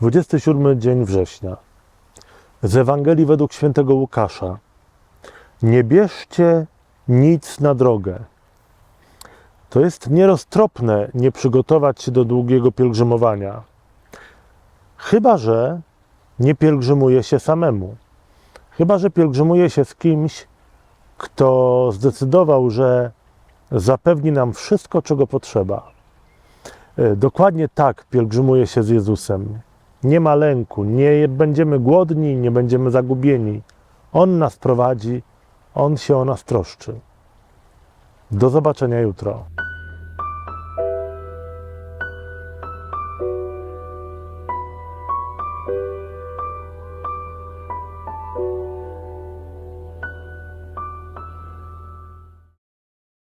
27 dzień września. Z Ewangelii według świętego Łukasza. Nie bierzcie nic na drogę. To jest nieroztropne nie przygotować się do długiego pielgrzymowania. Chyba, że nie pielgrzymuje się samemu. Chyba, że pielgrzymuje się z kimś, kto zdecydował, że zapewni nam wszystko, czego potrzeba. E, Dokładnie tak pielgrzymuje się z Jezusem. Nie ma lęku, nie będziemy głodni, nie będziemy zagubieni. On nas prowadzi, On się o nas troszczy. Do zobaczenia jutro.